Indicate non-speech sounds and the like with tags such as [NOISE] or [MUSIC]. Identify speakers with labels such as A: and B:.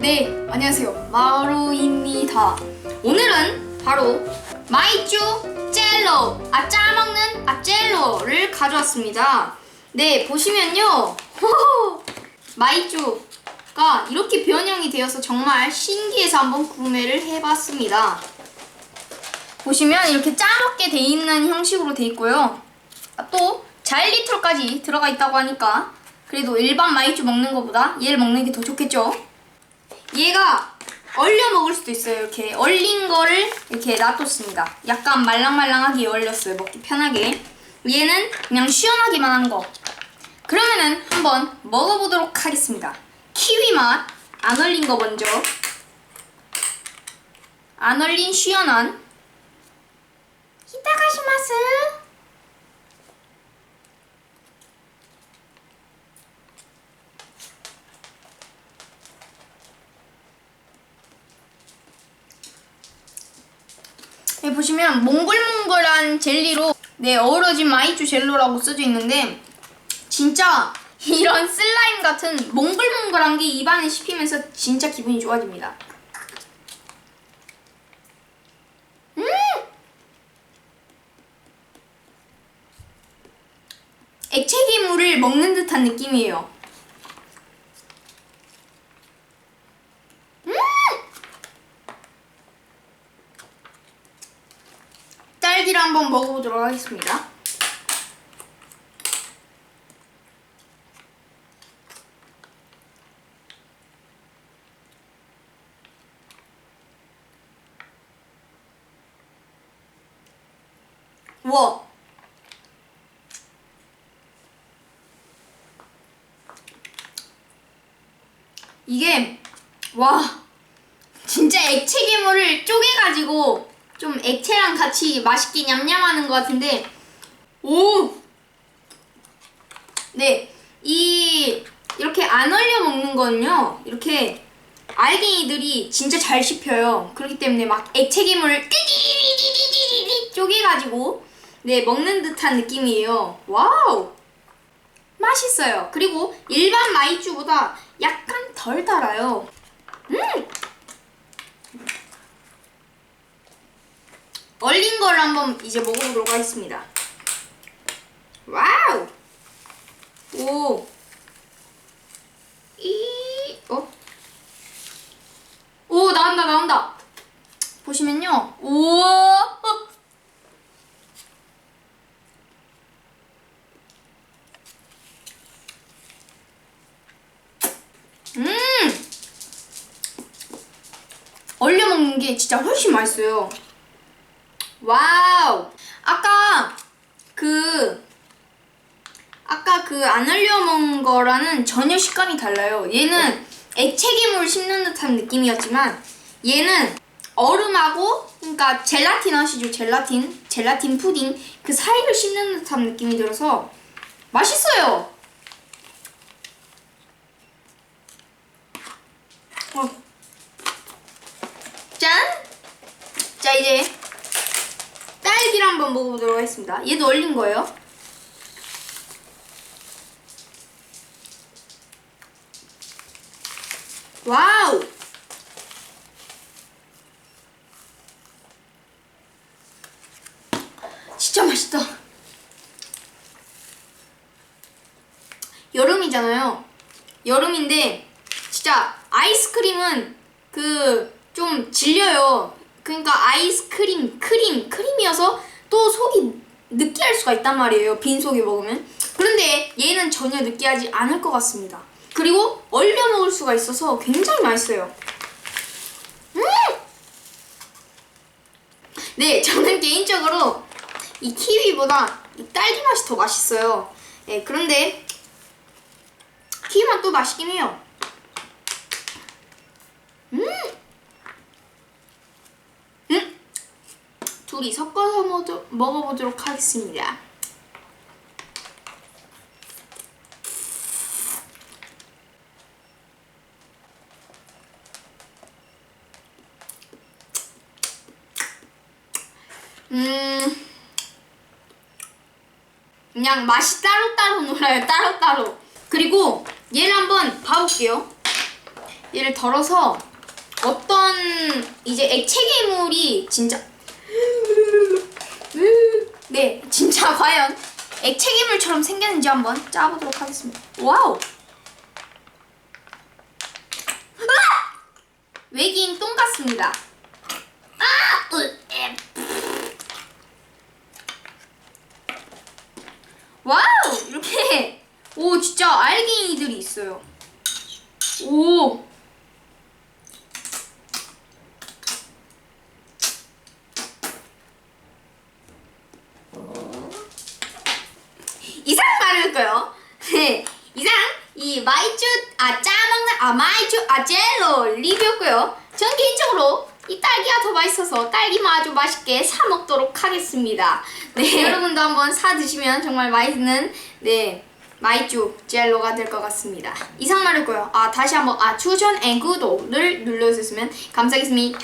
A: 네, 안녕하세요. 마루입니다. 오늘은 바로 마이쮸 젤로, 아 짜먹는 아 젤로를 가져왔습니다. 네, 보시면요. [LAUGHS] 마이쮸가 이렇게 변형이 되어서 정말 신기해서 한번 구매를 해봤습니다. 보시면 이렇게 짜먹게 돼 있는 형식으로 돼 있고요. 아, 또 자일리톨까지 들어가 있다고 하니까 그래도 일반 마이쮸 먹는 것보다 얘를 먹는 게 더 좋겠죠? 얘가 얼려 먹을 수도 있어요. 이렇게 얼린 거를 이렇게 놔뒀습니다. 약간 말랑말랑하게 얼렸어요. 먹기 편하게. 얘는 그냥 시원하기만 한 거. 그러면은 한번 먹어보도록 하겠습니다. 키위 맛. 안 얼린 거 먼저. 안 얼린 시원한. 이따가시마스. 보시면 몽글몽글한 젤리로 네 어우러진 마이쮸 젤로라고 써져 있는데 진짜 이런 슬라임 같은 몽글몽글한 게 입안에 씹히면서 진짜 기분이 좋아집니다. 음! 액체괴물을 먹는 듯한 느낌이에요. 음! 딸기를 한번 먹어보도록 하겠습니다. 와. 이게 와 진짜 액체 괴물을 쪼개가지고 좀 액체랑 같이 맛있게 냠냠하는 것 같은데 오! 네, 이 이렇게 안 얼려 먹는 거는요 이렇게 알갱이들이 진짜 잘 씹혀요. 그렇기 때문에 막 액체 괴물을 띠디디디디디디 쪼개가지고 네 먹는 듯한 느낌이에요. 와우! 맛있어요. 그리고 일반 마이쮸보다 약간 덜 달아요. 음! 얼린 걸 한번 이제 먹어보도록 하겠습니다. 와우! 오! 이, 어? 오, 나온다, 나온다! 보시면요. 오! 어. 음! 얼려 먹는 게 진짜 훨씬 맛있어요. 와우. 아까 그 아까 그안 얼려 먹은 거랑은 전혀 식감이 달라요. 얘는 액체 괴물 씹는 듯한 느낌이었지만 얘는 얼음하고 그러니까 젤라틴 아시죠? 젤라틴, 젤라틴 푸딩 그 사이를 씹는 듯한 느낌이 들어서 맛있어요. 어. 짠. 자 이제 딸기를 한번 먹어보도록 하겠습니다. 얘도 얼린 거예요. 와우! 진짜 맛있다. 여름이잖아요. 여름인데 진짜 아이스크림은 그 좀 질려요. 그러니까 아이스크림 크림 크림이어서 또 속이 느끼할 수가 있단 말이에요. 빈속에 먹으면. 그런데 얘는 전혀 느끼하지 않을 것 같습니다. 그리고 얼려 먹을 수가 있어서 굉장히 맛있어요. 음! 네, 저는 [LAUGHS] 개인적으로 이 키위보다 이 딸기 맛이 더 맛있어요. 네, 그런데 키위 맛도 맛있긴 해요. 음! 음! 둘이 섞어서 먹어, 먹어보도록 하겠습니다. 음, 그냥 맛이 따로따로 놀아요, 따로따로. 그리고 얘를 한번 봐볼게요. 얘를 덜어서 어떤 이제 액체 괴물이 진짜 네 진짜 [LAUGHS] 과연 액체 괴물처럼 생겼는지 한번 짜보도록 하겠습니다. 와우. 으아! 외계인 똥 같습니다. 아! 와우! 이렇게 오 진짜 알갱이들이 있어요. 오. 이상 말할까요? 네, 이상 이 마이쮸 아 짜먹는 아 마이쮸 아 젤로 리뷰였고요. 전 개인적으로 이 딸기가 더 맛있어서 딸기만 아주 맛있게 사 먹도록 하겠습니다. 네, [LAUGHS] 여러분도 한번 사 드시면 정말 맛있는 네 마이쮸 젤로가 될 것 같습니다. 이상 말했고요. 아 다시 한번 아 추천 앤 구독을 눌러주셨으면 감사하겠습니다.